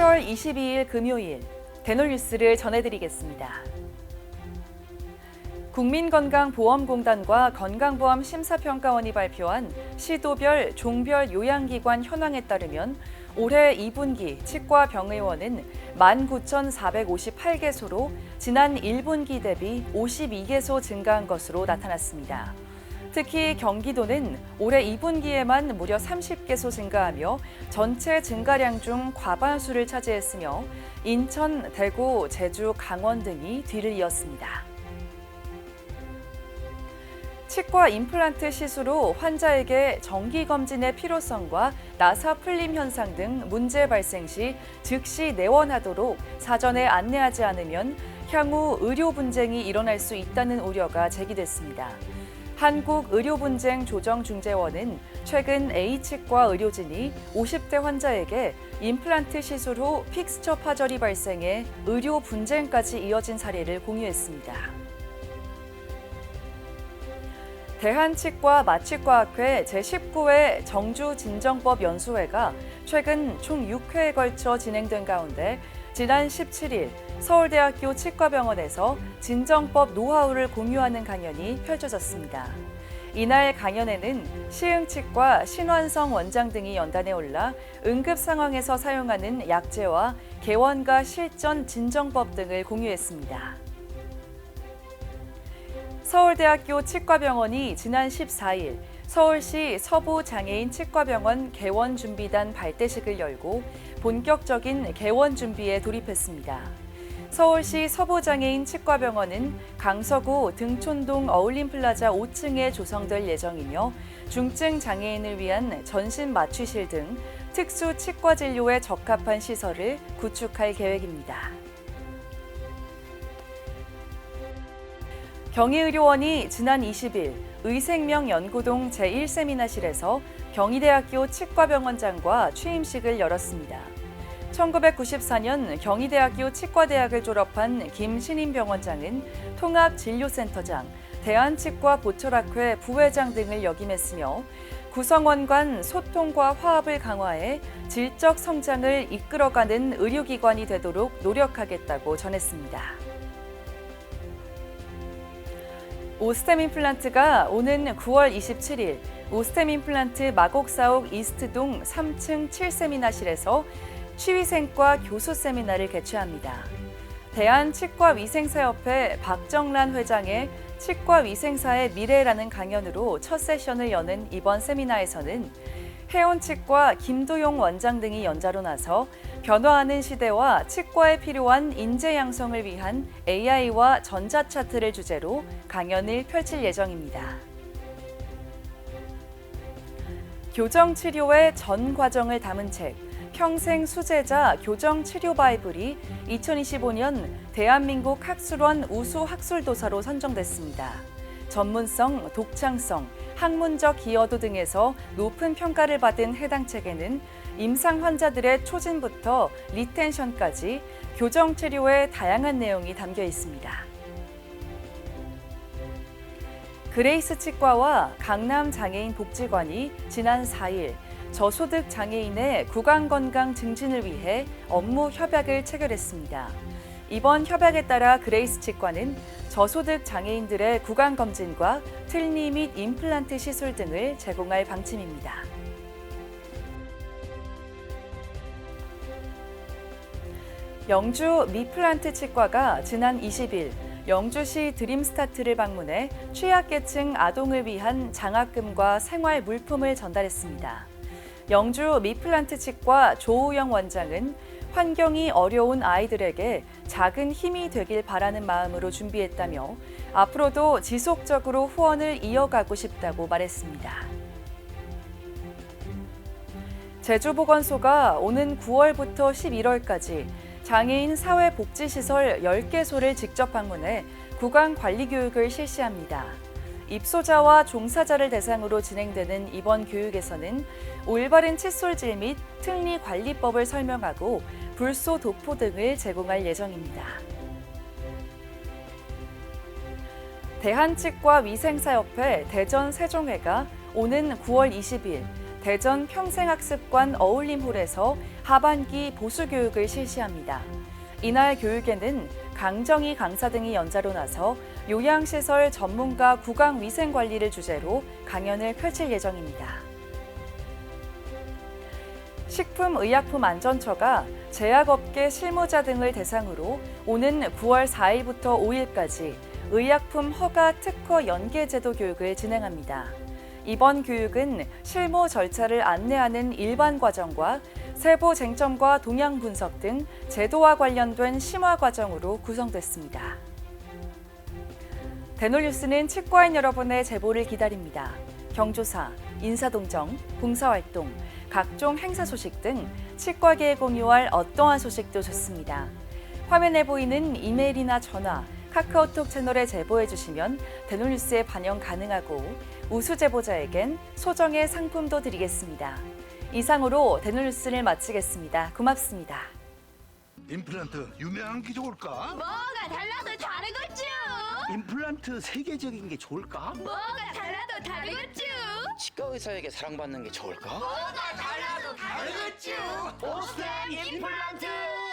8월 22일 금요일 대놀뉴스를 전해드리겠습니다. 국민건강보험공단과 건강보험 심사평가원이 발표한 시도별 종별 요양기관 현황에 따르면 올해 2분기 치과 병의원은 19,458개소로 지난 1분기 대비 52개소 증가한 것으로 나타났습니다. 특히 경기도는 올해 2분기에만 무려 30개소 증가하며 전체 증가량 중 과반수를 차지했으며 인천, 대구, 제주, 강원 등이 뒤를 이었습니다. 치과 임플란트 시술 후 환자에게 정기 검진의 필요성과 나사 풀림 현상 등 문제 발생 시 즉시 내원하도록 사전에 안내하지 않으면 향후 의료 분쟁이 일어날 수 있다는 우려가 제기됐습니다. 한국의료분쟁조정중재원은 최근 A치과 의료진이 50대 환자에게 임플란트 시술 후 픽스처 파절이 발생해 의료 분쟁까지 이어진 사례를 공유했습니다. 대한치과 마취과학회 제19회 정주진정법 연수회가 최근 총 6회에 걸쳐 진행된 가운데 지난 17일 서울대학교 치과병원에서 진정법 노하우를 공유하는 강연이 펼쳐졌습니다. 이날 강연에는 시흥치과 신환성 원장 등이 연단에 올라 응급 상황에서 사용하는 약제와 개원과 실전 진정법 등을 공유했습니다. 서울대학교 치과병원이 지난 14일 서울시 서부장애인 치과병원 개원 준비단 발대식을 열고 본격적인 개원 준비에 돌입했습니다. 서울시 서부장애인 치과병원은 강서구 등촌동 어울림플라자 5층에 조성될 예정이며 중증 장애인을 위한 전신 마취실 등 특수 치과 진료에 적합한 시설을 구축할 계획입니다. 경희의료원이 지난 20일 의생명 연구동 제1세미나실에서 경희대학교 치과병원장과 취임식을 열었습니다. 1994년 경희대학교 치과대학을 졸업한 김신임 병원장은 통합진료센터장, 대한치과 보철학회 부회장 등을 역임했으며 구성원 간 소통과 화합을 강화해 질적 성장을 이끌어가는 의료기관이 되도록 노력하겠다고 전했습니다. 오스템 임플란트가 오는 9월 27일 오스템 임플란트 마곡사옥 이스트동 3층 7세미나실에서 치위생과 교수 세미나를 개최합니다. 대한치과위생사협회 박정란 회장의 치과위생사의 미래라는 강연으로 첫 세션을 여는 이번 세미나에서는 해온치과 김도용 원장 등이 연자로 나서 변화하는 시대와 치과에 필요한 인재 양성을 위한 AI와 전자차트를 주제로 강연을 펼칠 예정입니다. 교정 치료의 전 과정을 담은 책 평생 수제자 교정 치료 바이블이 2025년 대한민국 학술원 우수 학술도서로 선정됐습니다. 전문성, 독창성, 학문적 기여도 등에서 높은 평가를 받은 해당 책에는 임상 환자들의 초진부터 리텐션까지 교정 치료의 다양한 내용이 담겨 있습니다. 그레이스 치과와 강남 장애인 복지관이 지난 4일 저소득 장애인의 구강 건강 증진을 위해 업무 협약을 체결했습니다. 이번 협약에 따라 그레이스 치과는 저소득 장애인들의 구강 검진과 틀니 및 임플란트 시술 등을 제공할 방침입니다. 영주 미플란트 치과가 지난 20일 영주시 드림스타트를 방문해 취약계층 아동을 위한 장학금과 생활 물품을 전달했습니다. 영주 미플란트 치과 조우영 원장은 환경이 어려운 아이들에게 작은 힘이 되길 바라는 마음으로 준비했다며 앞으로도 지속적으로 후원을 이어가고 싶다고 말했습니다. 제주보건소가 오는 9월부터 11월까지 장애인 사회복지시설 10개소를 직접 방문해 구강 관리 교육을 실시합니다. 입소자와 종사자를 대상으로 진행되는 이번 교육에서는 올바른 칫솔질 및 특리 관리법을 설명하고 불소 도포 등을 제공할 예정입니다. 대한 치과 위생사협회 대전 세종회가 오는 9월 20일 대전 평생학습관 어울림홀에서 하반기 보수 교육을 실시합니다. 이날 교육에는 강정희 강사 등이 연자로 나서 요양시설 전문가 구강 위생 관리를 주제로 강연을 펼칠 예정입니다. 식품의약품안전처가 제약업계 실무자 등을 대상으로 오는 9월 4일부터 5일까지 의약품 허가 특허 연계 제도 교육을 진행합니다. 이번 교육은 실무 절차를 안내하는 일반 과정과 세부 쟁점과 동향 분석 등 제도와 관련된 심화 과정으로 구성됐습니다. 대놀뉴스는 치과인 여러분의 제보를 기다립니다. 경조사, 인사동정, 봉사활동, 각종 행사 소식 등 치과계에 공유할 어떠한 소식도 좋습니다. 화면에 보이는 이메일이나 전화, 카카오톡 채널에 제보해 주시면 대놀뉴스에 반영 가능하고 우수 제보자에겐 소정의 상품도 드리겠습니다. 이상으로 대놀뉴스를 마치겠습니다. 고맙습니다. 임플란트 유명한 게 좋을까? 뭐가 달라도 다르겠죠. 임플란트 세계적인 게 좋을까? 뭐가 달라도 다르겠죠. 치과 의사에게 사랑받는 게 좋을까? 뭐가 달라도 다르겠죠. 오스템 임플란트